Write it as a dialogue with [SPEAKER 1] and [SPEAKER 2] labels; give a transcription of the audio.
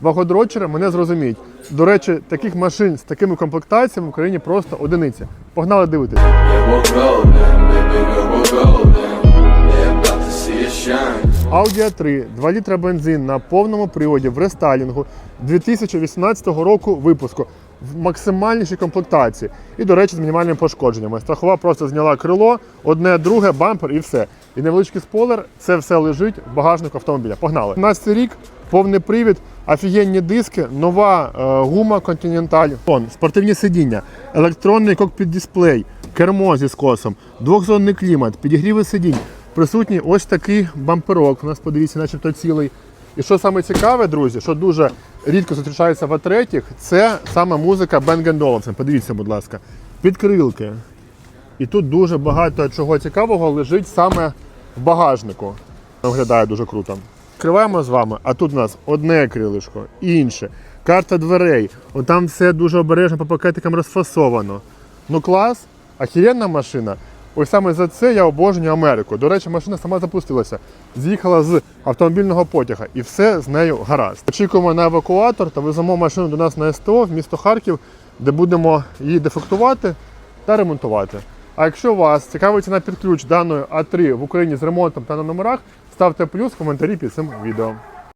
[SPEAKER 1] Вагодрочери мене зрозуміють. До речі, таких машин з такими комплектаціями в Україні просто одиниці. Погнали дивитися. Audi A3, 2 літра бензин на повному приводі в рестайлінгу 2018 року випуску в максимальнішій комплектації. І, до речі, з мінімальними пошкодженнями. Страхова просто зняла крило, одне, друге, бампер і все. І невеличкий спойлер, це все лежить в багажнику автомобіля. Погнали. 15 рік, повний привід, офігенні диски, нова е, гума Continental, спортивні сидіння, електронний кокпіт дисплей, кермо зі скосом, двохзонний клімат, підігріви сидінь. Присутній ось такий бамперок. У нас подивіться, начебто цілий. І що саме цікаве, друзі, що дуже рідко зустрічається в А3, це саме музика Bang Olufsen. Подивіться, будь ласка, підкрилки. І тут дуже багато чого цікавого лежить саме в багажнику. Виглядає дуже круто. Відкриваємо з вами, а тут у нас одне крилишко, інше, карта дверей. От там все дуже обережно по пакетикам розфасовано. Ну клас, ахіренна машина. Ось саме за це я обожнюю Америку. До речі, машина сама запустилася. З'їхала з автомобільного потяга і все з нею гаразд. Очікуємо на евакуатор та веземо машину до нас на СТО в місто Харків, де будемо її дефектувати та ремонтувати. А якщо вас цікавить ціна під даної А3 в Україні з ремонтом та на номерах, ставте плюс в коментарі під цим відео.